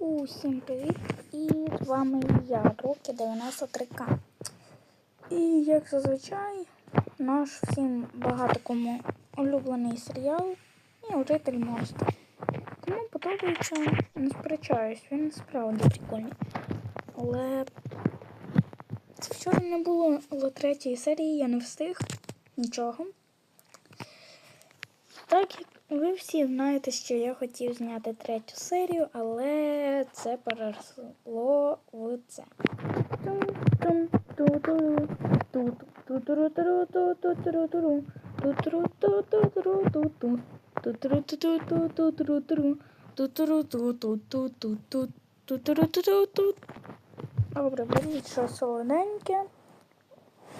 Усім привіт! І з вами я, Рокі 93К. І як зазвичай, наш всім багато кому улюблений серіал і Учитель моста. Кому подобається, не сперечаюсь, він справді прикольний. Але вчора не було третьої серії, я не встиг нічого. Так як ви всі знаєте, що я хотів зняти третю серію, але це переросло в це. Добре, беріть що солоденьке.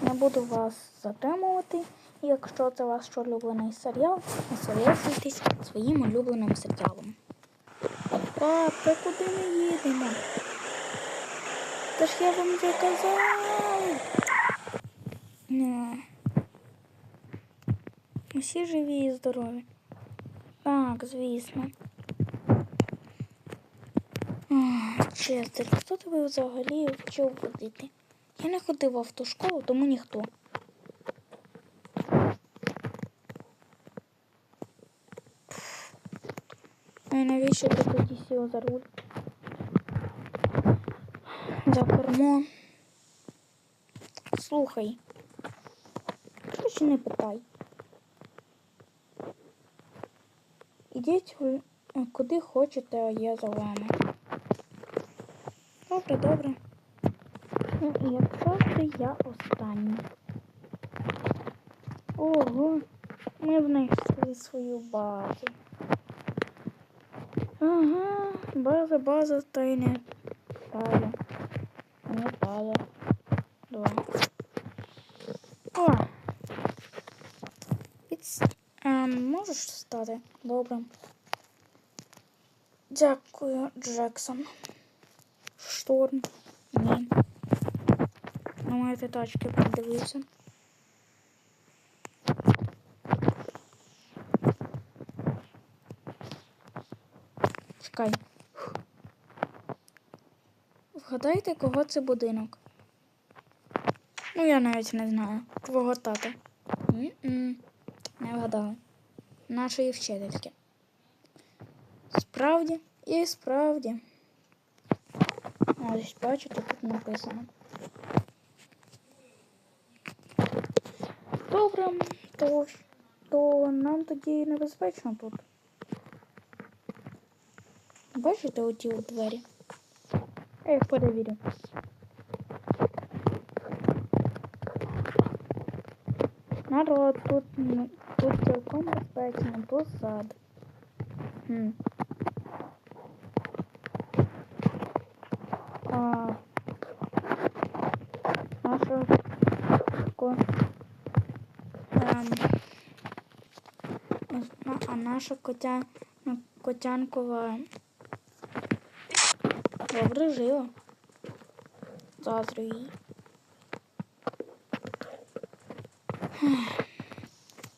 Не буду вас затримувати. Якщо це ваш улюблений серіал, насолоджуйтесь своїм улюбленим серіалом. Папа, куди ми їдемо? Та ж я вам вже казав. Не. Усі живі і здорові. Так, звісно. Честер, хто тебе взагалі вчив ходити? Я не ходив в автошколу, тому ніхто. А навіщо ти тоді за руль? За кермо. Слухай. Короче, не питай. Ідіть гуль- е, куди хочете, а я за вами. Добре, добре. Ну, і як завжди, я останній. Ого, ми знайшли свою базу. Ага, база, база, та й не база. Не база. Два. О! Підс... Ем, можеш встати? Добре. Дякую, Джексон. Шторм. Ні. На ти тачки подивився. Чекай. Вгадайте, кого це будинок? Ну, я навіть не знаю. Твого тата. М-м. Не вгадала. Нашої вчительки. Справді і справді. Ось, бачите, тут написано. Добре, то, то нам тоді небезпечно тут. Бачите оті от двері? Я їх перевірю. Народ, тут, тут цілком безпечно, тут сад. Хм. А, наша ко, а- а наша котя, котянкова добре жила. Заздрю їй.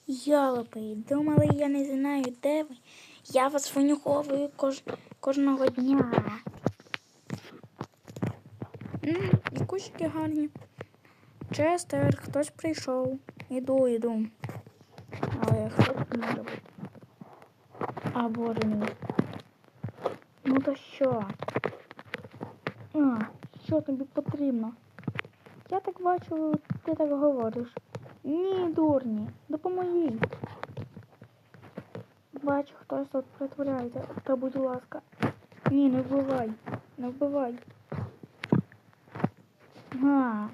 Ялопи, думали, я не знаю, де ви. Я вас винюховую кож... кожного дня. М, і кущики гарні. Честер, хтось прийшов. Іду, іду. Але хто тут може бути? А, боже. Ну то що? Що тобі потрібно? Я так бачу, ти так говориш. Ні, дурні, допоможіть. Бачу, хтось тут притворяється. Та будь ласка. Ні, не вбивай. Не вбивай. А.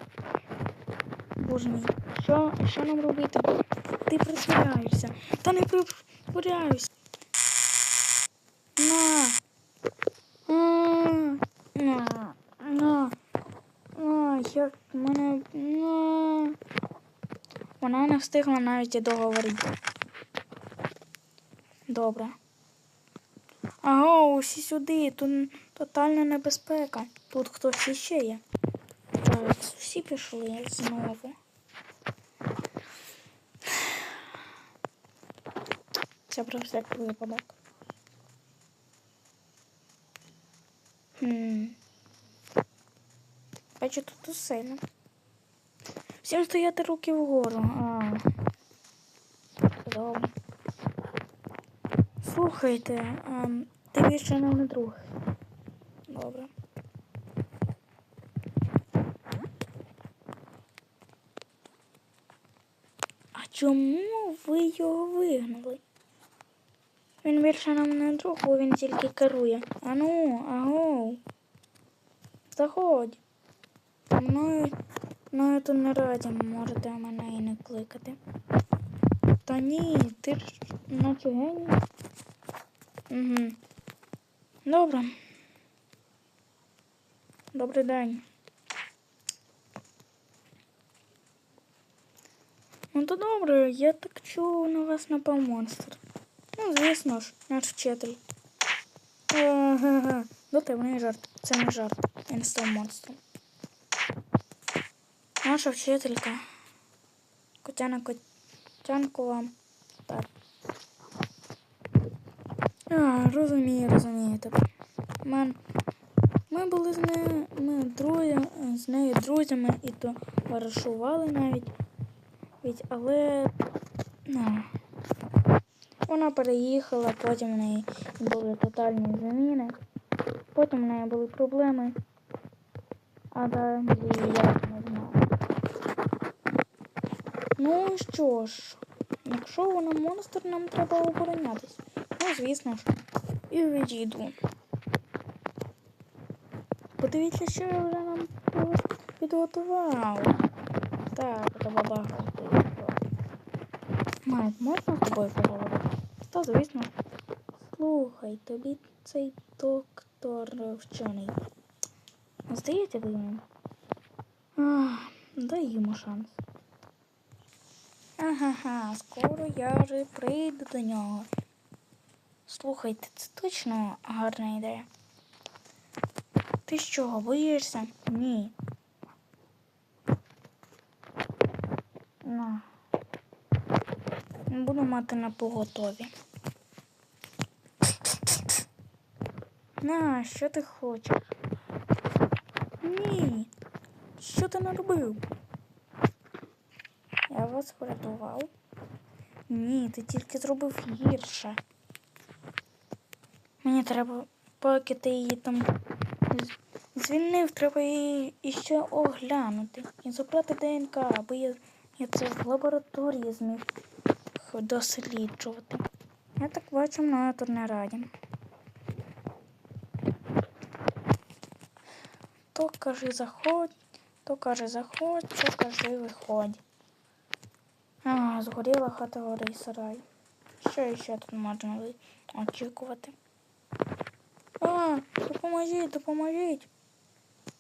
Боже мій, що, що нам робити? Ти притворяєшся. Та не притворяюся. На. А, на. На. А, як мене. На. Вона не встигла навіть і договорити. Добре. Ага, усі сюди. Тут тотальна небезпека. Тут хтось іще є. Так, всі пішли знову. Це про всяк випадок. Хм. Бачу, тут сильно. Всім стояти руки вгору. Добре. Слухайте, а, ти нам не друг. Добре. А чому ви його вигнали? Він більше нам не друг, бо він тільки керує. Ану, агоу. Заходь. Мною, мною тут не раді, можете мене і не кликати. Та ні, ти ж наче геній. Угу. Добре. Добрий день. Ну то добре, я так чув на вас напав монстр. Ну, звісно ж, наш вчитель. Ага, Дотивний жарт. Це не жарт. Він став монстром. Наша вчителька. Котяна котянку вам. Так. А, розумію, розумію тебе. Мен, ми були з нею, ми друзі, з нею друзями і то варишували навіть. Але ну, вона переїхала, потім в неї були тотальні заміни, потім в неї були проблеми, а далі я не знаю. Ну що ж, якщо вона монстр, нам треба оборонятись. Ну, звісно ж, і відійду. Подивіться, що я вже нам підготував. Так, це багато. Майк, можна з тобою поговорити? Та, звісно. Слухай, тобі цей доктор вчений. Здається. Ах, Дай йому шанс. Ага, скоро я вже прийду до нього. Слухайте, це точно гарна ідея. Ти що, боїшся? Ні. На. Буду мати на поготові. На, що ти хочеш? Ні. Що ти наробив? Вас врятував. Ні, ти тільки зробив гірше. Мені треба, поки ти її там звільнив, треба її іще оглянути і забрати ДНК, аби я, я це в лабораторії зміг досліджувати. Я так бачу, мною тут не раді. То кажи заходь, то каже заходь, то кажи виходь. А, згоріла хата гори сарай. Що ще тут можна очікувати? А, допоможіть, допоможіть.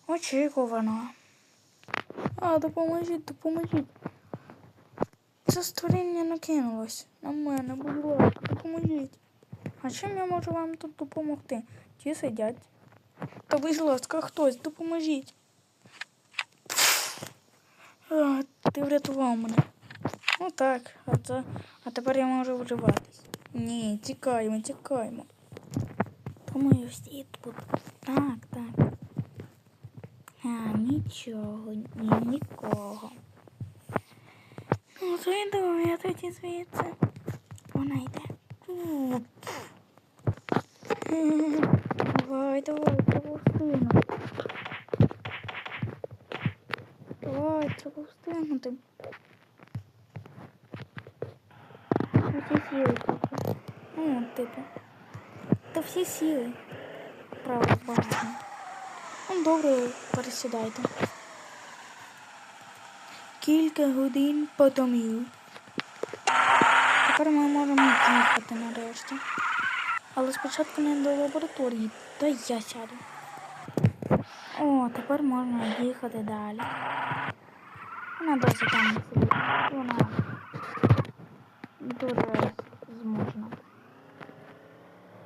Очікувано. А, допоможіть, допоможіть. Це створіння накинулось на мене, будь ласка, допоможіть. А чим я можу вам тут допомогти? Ті сидять. Та будь ласка, хтось, допоможіть. А, ти врятував мене. Ну так, а, це, а тепер я можу вживатись. Ні, тікаємо, тікаємо. Думаю, всі тут. Так, так. А, нічого, ні, нікого. Ну, то йду я тоді звідси. Вона йде. Давай, давай, треба встигнути. Давай, треба встигнути. Всі сіли тільки. Ну, типу. Та всі сіли. Правда, багато. Ну, добре, пересідайте. Кілька годин потомів. Тепер ми можемо їхати нарешті. Але спочатку не до лабораторії, та я сяду. О, тепер можна їхати далі. Вона досі там. Вона дуже зможна.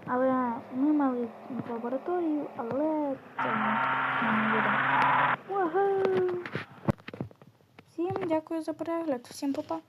Але ми мали лабораторію, але це не буде. Всім дякую за перегляд, всім па-па.